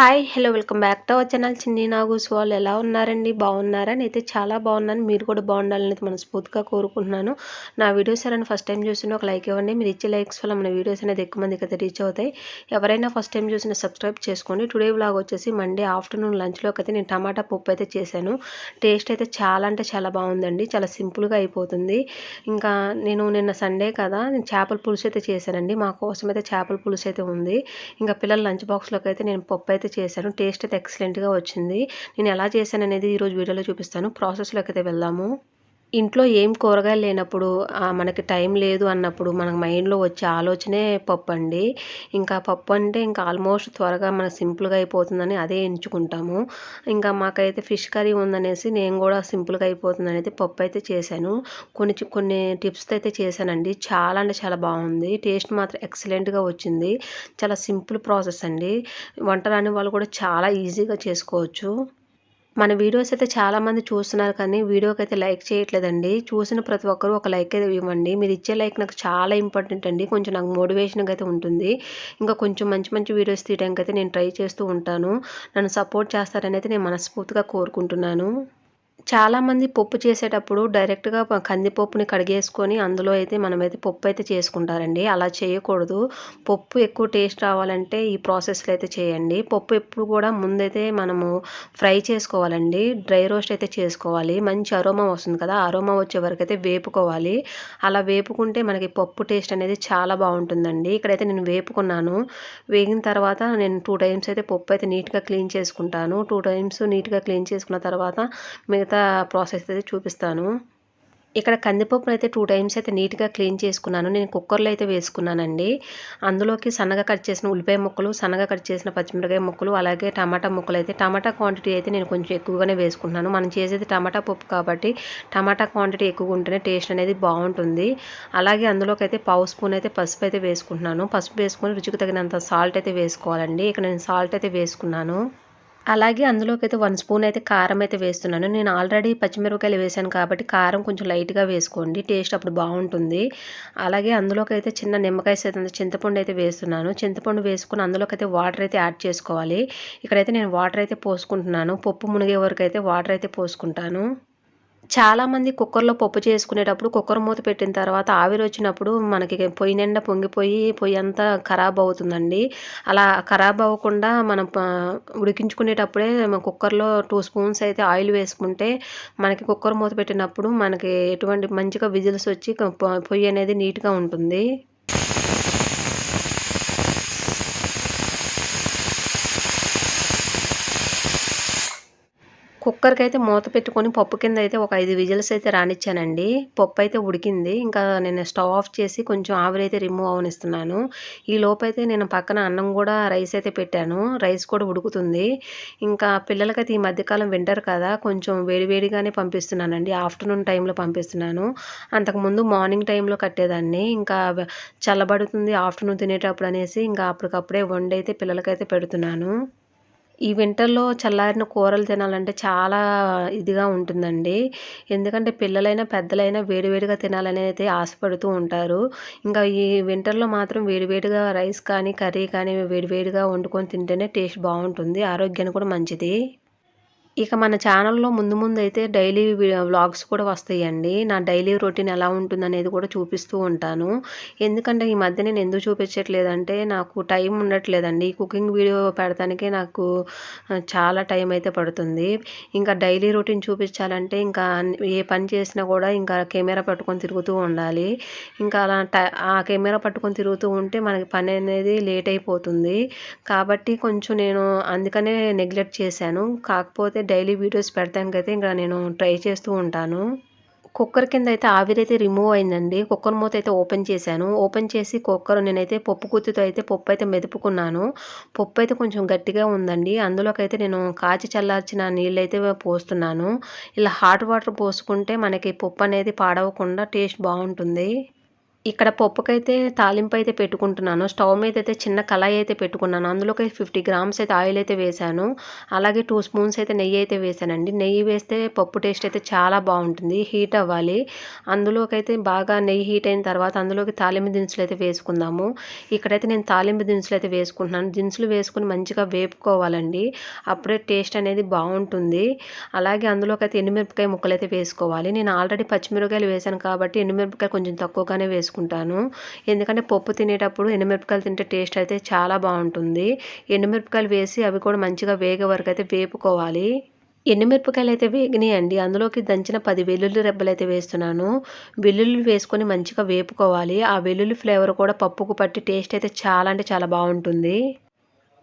Hi hello welcome back to our channel Chinni నాగూస్ వాళ్ళు ఎలా ఉన్నారండి? బాగున్నారా? నేనైతే చాలా బాగున్నాను. మీరు కూడా బాగుండాలని అయితే మనస్ఫూర్తిగా కోరుకుంటున్నాను. నా వీడియోస్ ఎవరైనా ఫస్ట్ టైం చూసిన ఒక లైక్ ఇవ్వండి. మీరు ఇచ్చే లైక్స్ వల్ల మన వీడియోస్ అనేది ఎక్కువ మందికి అయితే రీచ్ అవుతాయి. ఎవరైనా ఫస్ట్ టైం చూసిన సబ్స్క్రైబ్ చేసుకోండి. టుడే వ్లాగ్ వచ్చేసి మండే ఆఫ్టర్నూన్ లంచ్లోకి అయితే నేను టమాటా పప్పు అయితే చేశాను. టేస్ట్ అయితే చాలా అంటే చాలా బాగుందండి. చాలా సింపుల్గా అయిపోతుంది. ఇంకా నేను నిన్న సండే కదా నేను చేపల పులుసు అయితే చేశానండి. మా కోసం అయితే చేపల పులుసు అయితే ఉంది. ఇంకా పిల్లల లంచ్ బాక్స్లోకి అయితే నేను పప్పు అయితే చేశాను టేస్ట్ అయితే ఎక్సలెంట్గా వచ్చింది. నేను ఎలా చేశాను అనేది ఈరోజు వీడియోలో చూపిస్తాను. ప్రాసెస్లోకి అయితే వెళ్దాము. ఇంట్లో ఏం కూరగాయలు లేనప్పుడు మనకి టైం లేదు అన్నప్పుడు మనకు మైండ్లో వచ్చే ఆలోచనే పప్పు అండి. ఇంకా పప్పు అంటే ఇంకా ఆల్మోస్ట్ త్వరగా మనకు సింపుల్గా అయిపోతుందని అదే ఎంచుకుంటాము. ఇంకా మాకైతే ఫిష్ కర్రీ ఉందనేసి నేను కూడా సింపుల్గా అయిపోతుంది అనేది పప్పు అయితే చేశాను. కొన్ని కొన్ని టిప్స్ అయితే చేశానండి. చాలా అంటే చాలా బాగుంది. టేస్ట్ మాత్రం ఎక్సలెంట్గా వచ్చింది. చాలా సింపుల్ ప్రాసెస్ అండి. వంట రాని వాళ్ళు కూడా చాలా ఈజీగా చేసుకోవచ్చు. మన వీడియోస్ అయితే చాలామంది చూస్తున్నారు కానీ వీడియోకి అయితే లైక్ చేయట్లేదండి. చూసిన ప్రతి ఒక్కరూ ఒక లైక్ అయితే ఇవ్వండి. మీరు ఇచ్చే లైక్ నాకు చాలా ఇంపార్టెంట్ అండి. కొంచెం నాకు మోటివేషన్గా అయితే ఉంటుంది. ఇంకా కొంచెం మంచి మంచి వీడియోస్ తీయడానికి అయితే నేను ట్రై చేస్తూ ఉంటాను. నన్ను సపోర్ట్ చేస్తారని అయితే నేను మనస్ఫూర్తిగా కోరుకుంటున్నాను. చాలామంది పప్పు చేసేటప్పుడు డైరెక్ట్గా కందిపప్పుని కడిగేసుకొని అందులో అయితే మనమైతే పప్పు అయితే చేసుకుంటారండి. అలా చేయకూడదు. పప్పు ఎక్కువ టేస్ట్ రావాలంటే ఈ ప్రాసెస్లో అయితే చేయండి. పప్పు ఎప్పుడు కూడా ముందైతే మనము ఫ్రై చేసుకోవాలండి. డ్రై రోస్ట్ అయితే చేసుకోవాలి. మంచి అరోమా వస్తుంది కదా అరోమా వచ్చే వరకు అయితే వేపుకోవాలి. అలా వేపుకుంటే మనకి పప్పు టేస్ట్ అనేది చాలా బాగుంటుందండి. ఇక్కడైతే నేను వేపుకున్నాను. వేగిన తర్వాత నేను టూ టైమ్స్ అయితే పప్పు అయితే నీట్గా క్లీన్ చేసుకుంటాను. టూ టైమ్స్ నీట్గా క్లీన్ చేసుకున్న తర్వాత మిగతా ప్రాసెస్ అయితే చూపిస్తాను. ఇక్కడ కందిపప్పును అయితే టూ టైమ్స్ అయితే నీట్గా క్లీన్ చేసుకున్నాను. నేను కుక్కర్లో అయితే వేసుకున్నానండి. అందులోకి సన్నగా కట్ చేసిన ఉల్లిపాయ ముక్కలు సన్నగా కట్ చేసిన పచ్చిమిరకాయ ముక్కలు అలాగే టమాటా ముక్కలు అయితే టమాటా క్వాంటిటీ అయితే నేను కొంచెం ఎక్కువగానే వేసుకుంటున్నాను. మనం చేసేది టమాటా పప్పు కాబట్టి టమాటా క్వాంటిటీ ఎక్కువగా ఉంటేనే టేస్ట్ అనేది బాగుంటుంది. అలాగే అందులోకి అయితే పావు స్పూన్ అయితే పసుపు అయితే వేసుకుంటున్నాను. పసుపు వేసుకొని రుచికి తగినంత సాల్ట్ అయితే వేసుకోవాలండి. ఇక్కడ నేను సాల్ట్ అయితే వేసుకున్నాను. అలాగే అందులోకి అయితే వన్ స్పూన్ అయితే కారం అయితే వేస్తున్నాను. నేను ఆల్రెడీ పచ్చిమిరపకాయలు వేసాను కాబట్టి కారం కొంచెం లైట్గా వేసుకోండి. టేస్ట్ అప్పుడు బాగుంటుంది. అలాగే అందులోకి అయితే చిన్న నిమ్మకాయ సైతం చింతపండు అయితే వేస్తున్నాను. చింతపండు వేసుకుని అందులోకి అయితే వాటర్ అయితే యాడ్ చేసుకోవాలి. ఇక్కడైతే నేను వాటర్ అయితే పోసుకుంటున్నాను. పప్పు మునిగే వరకు అయితే వాటర్ అయితే పోసుకుంటాను. చాలామంది కుక్కర్లో పప్పు చేసుకునేటప్పుడు కుక్కర్ మూత పెట్టిన తర్వాత ఆవిరి వచ్చినప్పుడు మనకి పొయ్యి నిండా పొంగిపోయి పొయ్యి అంతా ఖరాబ్ అవుతుందండి. అలా ఖరాబ్ అవ్వకుండా మనం ఉడికించుకునేటప్పుడే కుక్కర్లో టూ స్పూన్స్ అయితే ఆయిల్ వేసుకుంటే మనకి కుక్కర్ మూత పెట్టినప్పుడు మనకి ఎటువంటి మంచిగా విజిల్స్ వచ్చి పొయ్యి అనేది నీట్గా ఉంటుంది. కుక్కర్కి అయితే మూత పెట్టుకొని పప్పు కింద అయితే ఒక ఐదు విజిల్స్ అయితే రానిచ్చానండి. పప్పు అయితే ఉడికింది. ఇంకా నేను స్టవ్ ఆఫ్ చేసి కొంచెం ఆవిరి అయితే రిమూవ్ అవనిస్తున్నాను. ఈ లోపైతే నేను పక్కన అన్నం కూడా రైస్ అయితే పెట్టాను. రైస్ కూడా ఉడుకుతుంది. ఇంకా పిల్లలకైతే ఈ మధ్యకాలం వింటర్ కదా కొంచెం వేడివేడిగానే పంపిస్తున్నానండి. ఆఫ్టర్నూన్ టైంలో పంపిస్తున్నాను. అంతకుముందు మార్నింగ్ టైంలో కట్టేదాన్ని. ఇంకా చల్లబడుతుంది ఆఫ్టర్నూన్ తినేటప్పుడు అనేసి ఇంకా అప్పటికప్పుడే వండి అయితే పిల్లలకైతే పెడుతున్నాను. ఈ వింటర్లో చల్లారిన కూరలు తినాలంటే చాలా ఇదిగా ఉంటుందండి. ఎందుకంటే పిల్లలైనా పెద్దలైనా వేడివేడిగా తినాలని అయితే ఆశపడుతూ ఉంటారు. ఇంకా ఈ వింటర్లో మాత్రం వేడివేడిగా రైస్ కానీ కర్రీ కానీ వేడివేడిగా వండుకొని తింటేనే టేస్ట్ బాగుంటుంది. ఆరోగ్యానికి కూడా మంచిది. ఇక మన ఛానల్లో ముందు ముందు అయితే డైలీ వ్లాగ్స్ కూడా వస్తాయండి. నా డైలీ రొటీన్ ఎలా ఉంటుందనేది కూడా చూపిస్తూ ఉంటాను. ఎందుకంటే ఈ మధ్య నేను ఎందుకు చూపించట్లేదంటే నాకు టైం ఉండట్లేదండి. కుకింగ్ వీడియో పెడతానికి నాకు చాలా టైం అయితే పడుతుంది. ఇంకా డైలీ రొటీన్ చూపించాలంటే ఇంకా ఏ పని చేసినా కూడా ఇంకా కెమెరా పట్టుకొని తిరుగుతూ ఉండాలి. ఇంకా అలా ఆ కెమెరా పట్టుకొని తిరుగుతూ ఉంటే మనకి పని అనేది లేట్ అయిపోతుంది. కాబట్టి కొంచెం నేను అందుకనే నెగ్లెక్ట్ చేశాను. కాకపోతే డైలీ వీడియోస్ పెడతాను కదా ఇంకా నేను ట్రై చేస్తూ ఉంటాను. కుక్కర్ కింద అయితే ఆవిరైతే రిమూవ్ అయిందండి. కుక్కర్ మూత అయితే ఓపెన్ చేశాను. ఓపెన్ చేసి కుక్కర్ నేనైతే పప్పు గుత్తితో అయితే పప్పు అయితే మెదుపుకున్నాను. పప్పు అయితే కొంచెం గట్టిగా ఉందండి. అందులోకైతే నేను కాచి చల్లార్చిన నీళ్ళు అయితే పోస్తున్నాను. ఇలా హాట్ వాటర్ పోసుకుంటే మనకి పప్పు అనేది పాడవకుండా టేస్ట్ బాగుంటుంది. ఇక్కడ పప్పుకైతే తాలింపు అయితే పెట్టుకుంటున్నాను. స్టవ్ మీద అయితే చిన్న కళాయి అయితే పెట్టుకున్నాను. అందులోకి ఫిఫ్టీ గ్రామ్స్ అయితే ఆయిల్ అయితే వేశాను. అలాగే టూ స్పూన్స్ అయితే నెయ్యి అయితే వేశానండి. నెయ్యి వేస్తే పప్పు టేస్ట్ అయితే చాలా బాగుంటుంది. హీట్ అవ్వాలి. అందులోకైతే బాగా నెయ్యి హీట్ అయిన తర్వాత అందులోకి తాలింపు దినుసులు అయితే వేసుకుందాము. ఇక్కడైతే నేను తాలింపు దినుసులు అయితే వేసుకుంటున్నాను. దినుసులు వేసుకుని మంచిగా వేపుకోవాలండి. అప్పుడే టేస్ట్ అనేది బాగుంటుంది. అలాగే అందులోకి అయితే ఎండుమిరపకాయ ముక్కలు అయితే వేసుకోవాలి. నేను ఆల్రెడీ పచ్చిమిరపకాయలు వేశాను కాబట్టి ఎండుమిరపకాయలు కొంచెం తక్కువగానే వేసుకుంటాను చేసుకుంటాను. ఎందుకంటే పప్పు తినేటప్పుడు ఎండుమిరపకాయలు తింటే టేస్ట్ అయితే చాలా బాగుంటుంది. ఎండుమిరపకాయలు వేసి అవి కూడా మంచిగా వేగే వరకు అయితే వేపుకోవాలి. ఎండుమిరపకాయలు అయితే వేగినాయండి. అందులోకి దంచిన పది వెల్లుల్లి రెబ్బలు అయితే వేస్తున్నాను. వెల్లుల్లి వేసుకొని మంచిగా వేపుకోవాలి. ఆ వెల్లుల్లి ఫ్లేవర్ కూడా పప్పుకు పట్టి టేస్ట్ అయితే చాలా అంటే చాలా బాగుంటుంది.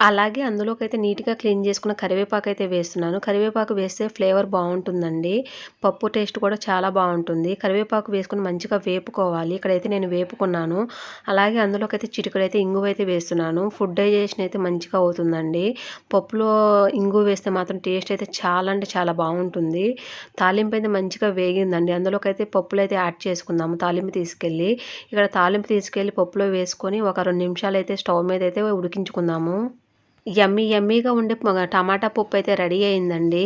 అలాగే అందులోకి అయితే నీట్గా క్లీన్ చేసుకున్న కరివేపాకు అయితే వేస్తున్నాను. కరివేపాకు వేస్తే ఫ్లేవర్ బాగుంటుందండి. పప్పు టేస్ట్ కూడా చాలా బాగుంటుంది. కరివేపాకు వేసుకుని మంచిగా వేపుకోవాలి. ఇక్కడైతే నేను వేపుకున్నాను. అలాగే అందులోకి అయితే చిటికడైతే ఇంగువ అయితే వేస్తున్నాను. ఫుడ్ డైజెషన్ అయితే మంచిగా అవుతుందండి. పప్పులో ఇంగు వేస్తే మాత్రం టేస్ట్ అయితే చాలా అంటే చాలా బాగుంటుంది. తాలింపు అయితే మంచిగా వేగిందండి. అందులోకి అయితే పప్పులు అయితే యాడ్ చేసుకుందాము తాలింపు తీసుకెళ్ళి. ఇక్కడ తాలింపు తీసుకెళ్ళి పప్పులో వేసుకొని ఒక రెండు నిమిషాలు అయితే స్టవ్ మీద అయితే ఉడికించుకుందాము. యమ్మీ యమ్మీగా ఉండే టమాటా పప్పు అయితే రెడీ అయిందండి.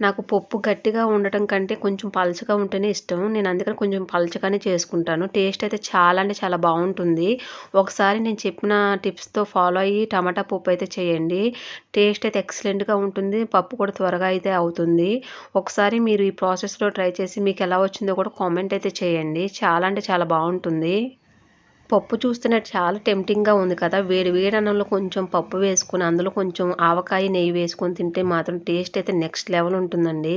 నాకు పప్పు గట్టిగా ఉండటం కంటే కొంచెం పలచగా ఉంటేనే ఇష్టం. నేను అందుకని కొంచెం పలచగానే చేసుకుంటాను. టేస్ట్ అయితే చాలా అంటే చాలా బాగుంటుంది. ఒకసారి నేను చెప్పిన టిప్స్తో ఫాలో అయ్యి టమాటా పప్పు అయితే చేయండి. టేస్ట్ అయితే ఎక్సలెంట్గా ఉంటుంది. పప్పు కూడా త్వరగా అయితే అవుతుంది. ఒకసారి మీరు ఈ ప్రాసెస్లో ట్రై చేసి మీకు ఎలా వచ్చిందో కూడా కామెంట్ అయితే చేయండి. చాలా అంటే చాలా బాగుంటుంది. పప్పు చూస్తేనే చాలా టెంప్టింగ్గా ఉంది కదా. వేడి వేడి అన్నంలో కొంచెం పప్పు వేసుకుని అందులో కొంచెం ఆవకాయ నెయ్యి వేసుకొని తింటే మాత్రం టేస్ట్ అయితే నెక్స్ట్ లెవెల్ ఉంటుందండి.